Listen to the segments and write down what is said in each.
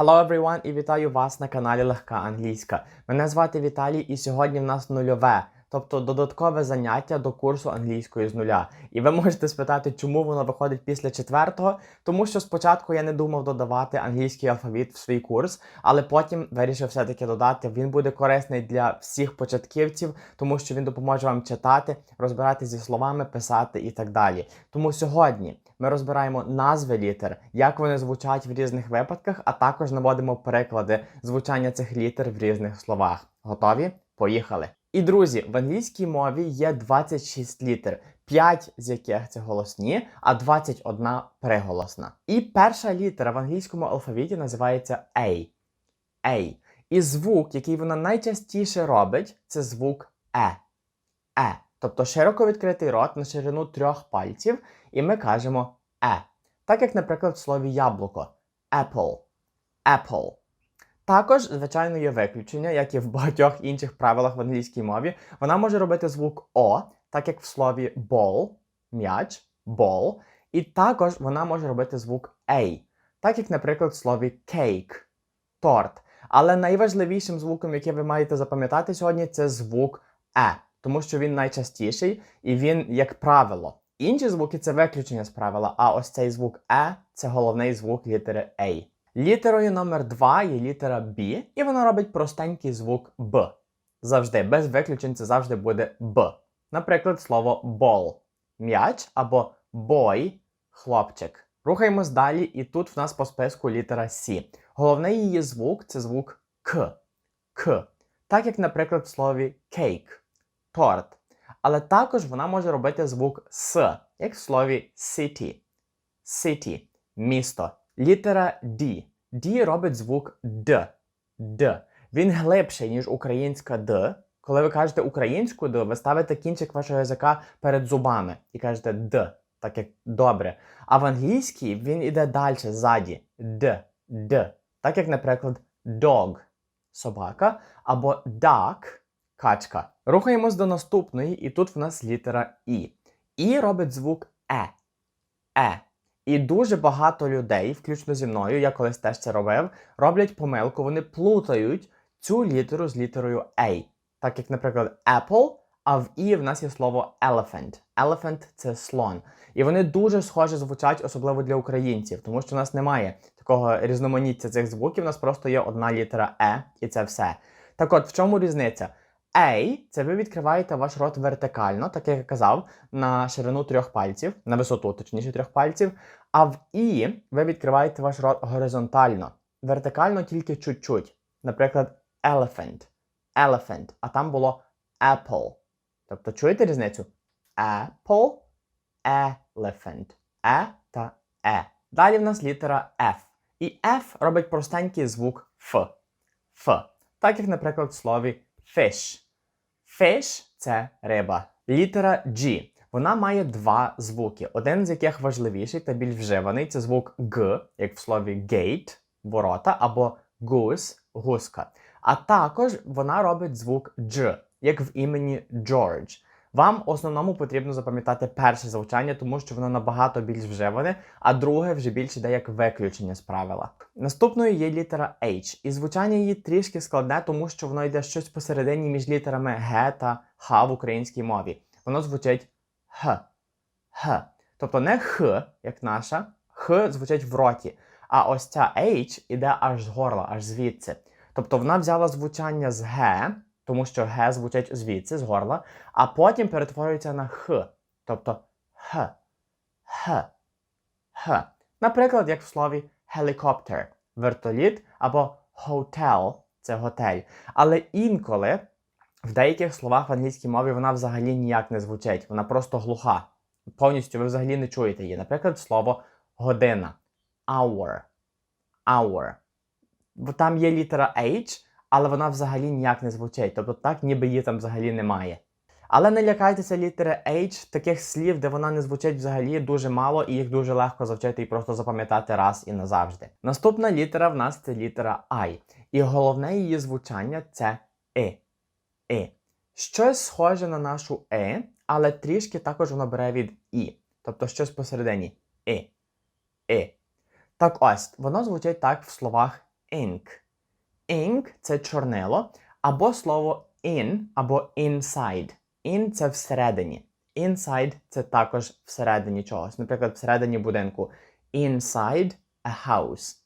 Hello everyone і вітаю вас на каналі Легка Англійська. Мене звати Віталій, і сьогодні в нас нульове, тобто додаткове заняття до курсу англійської з нуля. І ви можете спитати, чому воно виходить після четвертого, тому що спочатку я не думав додавати англійський алфавіт в свій курс, але потім вирішив все-таки додати. Він буде корисний для всіх початківців, тому що він допоможе вам читати, розбирати зі словами, писати і так далі. Тому сьогодні. Ми розбираємо назви літер, як вони звучать в різних випадках, а також наводимо приклади звучання цих літер в різних словах. Готові? Поїхали! І друзі, в англійській мові є 26 літер, 5 з яких це голосні, а 21 приголосна. І перша літера в англійському алфавіті називається A. A. І звук, який вона найчастіше робить, це звук Е. Е. Тобто широко відкритий рот на ширину трьох пальців, і ми кажемо е. Так як, наприклад, в слові яблуко apple. Apple. Також, звичайно, є виключення, як і в багатьох інших правилах в англійській мові. Вона може робити звук О, так як в слові ball, м'яч, ball. І також вона може робити звук A, так як, наприклад, в слові cake, торт. Але найважливішим звуком, який ви маєте запам'ятати сьогодні, це звук Е, тому що він найчастіший і він, як правило. Інші звуки це виключення з правила, а ось цей звук Е це головний звук літери A. Літерою номер 2 є літера B, і вона робить простенький звук Б. Завжди, без виключень це завжди буде Б. Наприклад, слово ball м'яч або boy хлопчик. Рухаємось далі, і тут в нас по списку літера С. Головний її звук це звук К. К. Так як, наприклад, в слові cake торт. Але також вона може робити звук С, як в слові city. City місто. Літера D. D робить звук Д. Д. Він глибший, ніж українська Д. Коли ви кажете українську Д, ви ставите кінчик вашого язика перед зубами і кажете Д, так як добре. А в англійській він іде далі, ззаді. Д. Д. Так як, наприклад, dog собака або duck качка. Рухаємось до наступної, і тут в нас літера І. І робить звук Е. Е. І дуже багато людей, включно зі мною, я колись теж це робив, роблять помилку, вони плутають цю літеру з літерою A. Так як, наприклад, Apple, а в І в нас є слово elephant. Elephant – це слон. І вони дуже схоже звучать, особливо для українців, тому що в нас немає такого різноманіття цих звуків, у нас просто є одна літера Е, і це все. Так от, в чому різниця? A – це ви відкриваєте ваш рот вертикально, так як я казав, на ширину трьох пальців, на висоту, точніше трьох пальців. А в І ви відкриваєте ваш рот горизонтально. Вертикально тільки чуть-чуть. Наприклад, elephant. Elephant. А там було apple. Тобто чуєте різницю? Apple, elephant. Е та Е. Далі в нас літера F. І F робить простенький звук Ф. Ф. Так як, наприклад, в слові fish. Fish – це риба. Літера G. Вона має два звуки, один з яких важливіший та більш вживаний це звук Г, як в слові gate ворота, або goose гуска. А також вона робить звук Дж, як в імені George. Вам основному потрібно запам'ятати перше звучання, тому що воно набагато більш вживане, а друге вже більш іде як виключення з правила. Наступною є літера H, і звучання її трішки складне, тому що воно йде щось посередині між літерами Г та Х в українській мові. Воно звучить Х. Х. Тобто не Х, як наша, Х звучить в роті. А ось ця H іде аж з горла, аж звідси. Тобто вона взяла звучання з Г тому що Г звучить звідси, з горла, а потім перетворюється на Х, тобто Х, Х, Х. Наприклад, як в слові helicopter, вертоліт або hotel це готель. Але інколи в деяких словах в англійській мові вона взагалі ніяк не звучить, вона просто глуха. Повністю ви взагалі не чуєте її. Наприклад, слово година. Hour. Hour. Бо там є літера H, але вона взагалі ніяк не звучить. Тобто так, ніби її там взагалі немає. Але не лякайтеся літери H, таких слів, де вона не звучить взагалі дуже мало, і їх дуже легко завчити і просто запам'ятати раз і назавжди. Наступна літера в нас це літера I. І головне її звучання це «е». «е». Щось схоже на нашу Е, але трішки також воно бере від І. Тобто щось посередині. Е. Е. Так ось, воно звучить так в словах ink. Ink це чорнило, або слово in, або inside. In це всередині. Inside це також всередині чогось. Наприклад, всередині будинку. Inside a house.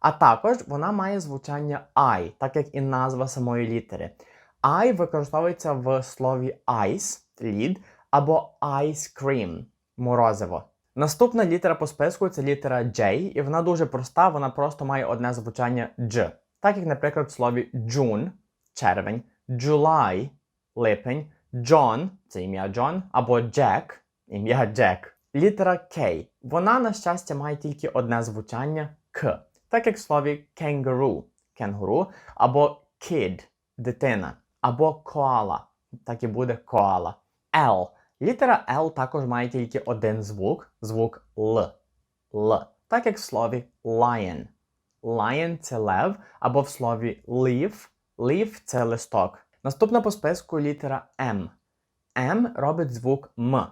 А також вона має звучання I, так як і назва самої літери. I використовується в слові ice лід або ice cream морозиво. Наступна літера по списку це літера J, і вона дуже проста, вона просто має одне звучання J. Так як, наприклад, в слові June червень, July липень, John це ім'я Джон, або Jack ім'я Джек. Літера K. Вона, на щастя, має тільки одне звучання К. Так як в слові kangaroo кенгуру, або kid дитина, або коала. Так і буде коала. L. Літера L також має тільки один звук, звук Л. Л. Так як в слові lion. Lion це лев, або в слові leaf. Leaf це листок. Наступна по списку літера М. М робить звук М.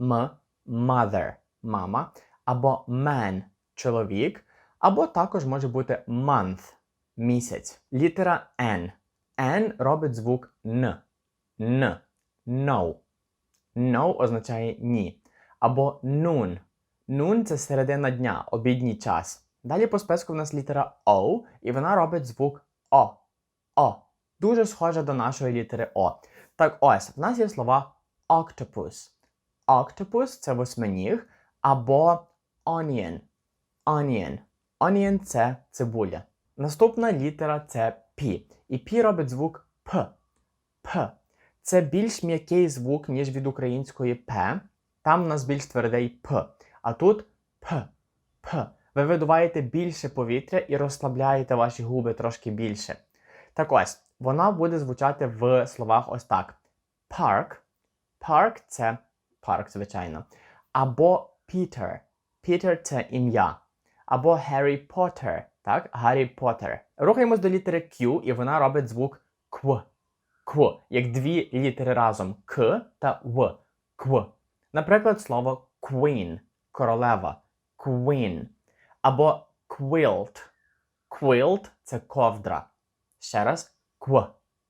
М mother мама, або man чоловік, або також може бути month місяць. Літера N. N робить звук Н. Н. No. No означає ні. Або noon. Noon – це середина дня, обідній час. Далі по списку в нас літера O, і вона робить звук О. О. Дуже схожа до нашої літери О. Так ось, в нас є слова octopus. Octopus – це восьминіг, або onion. Onion. Onion – це цибуля. Наступна літера це P. І P робить звук П. П. Це більш м'який звук, ніж від української П. Там у нас більш твердий П. А тут П. П. Ви видуваєте більше повітря і розслабляєте ваші губи трошки більше. Так ось, вона буде звучати в словах ось так: Park. Park це парк, звичайно. Або Peter. Peter це ім'я. Або Harry Potter. Так, Гаррі Поттер. Рухаємось до літери Q, і вона робить звук Кв. Кв, як дві літери разом К та В. Кв. Наприклад, слово Queen королева. Queen. Або quilt. Quilt це ковдра. Ще раз кв.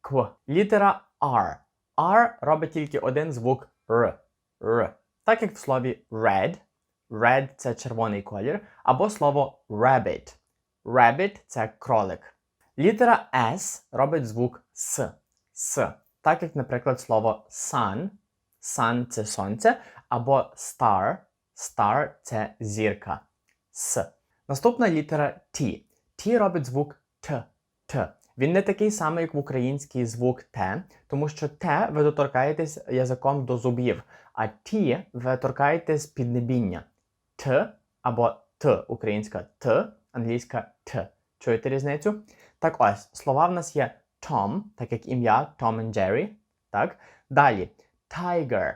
Кв. Літера R. R робить тільки один звук Р. Р. Так як в слові red. Red це червоний колір. Або слово rabbit. Rabbit це кролик. Літера S робить звук С. С. Так як, наприклад, слово sun. Sun це сонце, або star. Star це зірка. С. Наступна літера T. T робить звук Т. Т. Він не такий самий, як в український звук Т, тому що Т ви доторкаєтесь язиком до зубів, а Т ви торкаєтесь піднебіння. Т або Т, українська Т, англійська Т. Чуєте різницю? Так ось, слова в нас є Tom, так як ім'я Tom and Jerry. Так? Далі Tiger.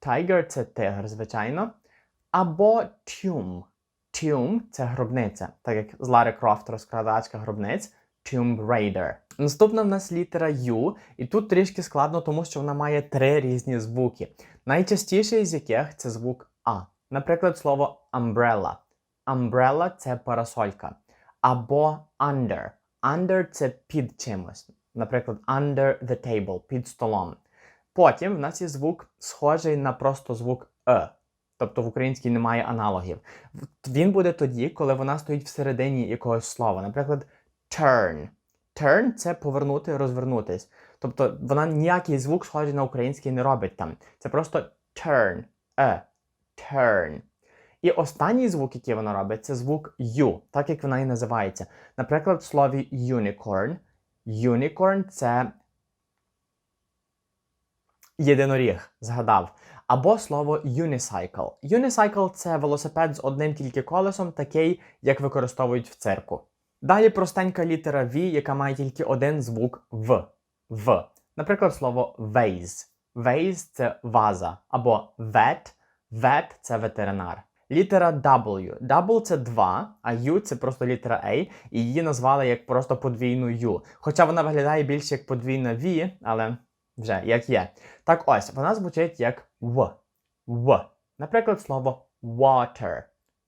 Tiger це тигр, звичайно. Або Tomb. Tomb – це гробниця, так як з Лари Крофт розкрадачка гробниць. Tomb Raider. Наступна в нас літера U, і тут трішки складно, тому що вона має три різні звуки. Найчастіший з яких це звук А. Наприклад, слово umbrella. Umbrella – це парасолька. Або under. Under – це під чимось. Наприклад, under the table, під столом. Потім в нас є звук, схожий на просто звук Е. Тобто в українській немає аналогів. Він буде тоді, коли вона стоїть всередині якогось слова. Наприклад, turn. Turn це повернути, розвернутись. Тобто вона ніякий звук схожий на український не робить там. Це просто turn. Е. Turn. І останній звук, який вона робить, це звук U, так як вона і називається. Наприклад, в слові unicorn. Unicorn це єдиноріг, згадав. Або слово unicycle. Unicycle це велосипед з одним тільки колесом, такий, як використовують в цирку. Далі простенька літера V, яка має тільки один звук В. В. Наприклад, слово vase. Vase – це ваза. Або vet. Vet – це ветеринар. Літера W. W це 2, а U це просто літера A, і її назвали як просто подвійну U. Хоча вона виглядає більше як подвійна V, але вже як є. Так ось, вона звучить як В. В. Наприклад, слово water.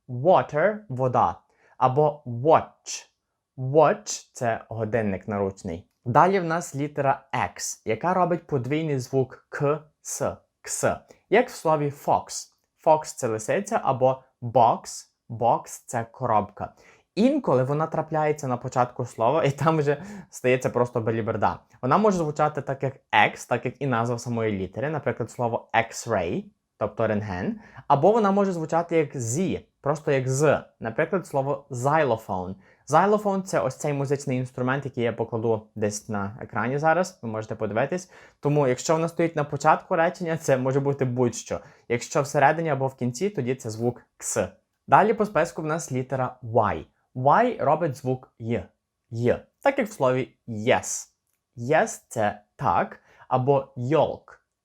Water вода. Або watch. Watch це годинник наручний. Далі в нас літера X, яка робить подвійний звук К, С, Кс. Як в слові Fox. Fox це лисиця або box, box це коробка. Інколи вона трапляється на початку слова, і там вже стається просто беліберда. Вона може звучати так, як X, так як і назва самої літери, наприклад, слово X-ray, тобто рентген, або вона може звучати як Z, просто як з, наприклад, слово xylophone. Xylophone – це ось цей музичний інструмент, який я покладу десь на екрані зараз. Ви можете подивитись. Тому, якщо вона стоїть на початку речення, це може бути будь-що. Якщо всередині або в кінці, тоді це звук кс. Далі по списку в нас літера Y. Y робить звук й. й. Так як в слові yes. Yes – це так, або yolk.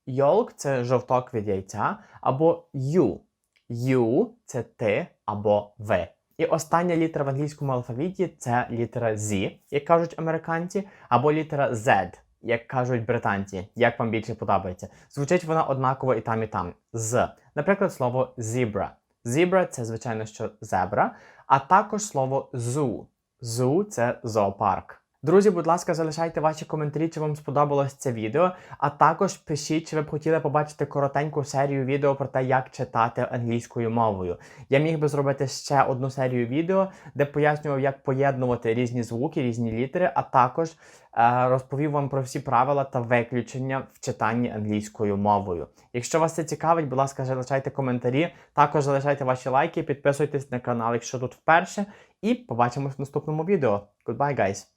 Yolk – це жовток від яйця, або you. You – це ти або ви. І остання літера в англійському алфавіті це літера Z, як кажуть американці, або літера Z, як кажуть британці. Як вам більше подобається? Звучить вона однаково і там, і там. З. Наприклад, слово zebra. Zebra – це, звичайно, що зебра, а також слово зу. Зу – це зоопарк. Друзі, будь ласка, залишайте ваші коментарі, чи вам сподобалось це відео. А також пишіть, чи ви б хотіли побачити коротеньку серію відео про те, як читати англійською мовою. Я міг би зробити ще одну серію відео, де пояснював, як поєднувати різні звуки, різні літери, а також е, розповів вам про всі правила та виключення в читанні англійською мовою. Якщо вас це цікавить, будь ласка, залишайте коментарі. Також залишайте ваші лайки, підписуйтесь на канал, якщо тут вперше. І побачимось в наступному відео. Goodbye, guys!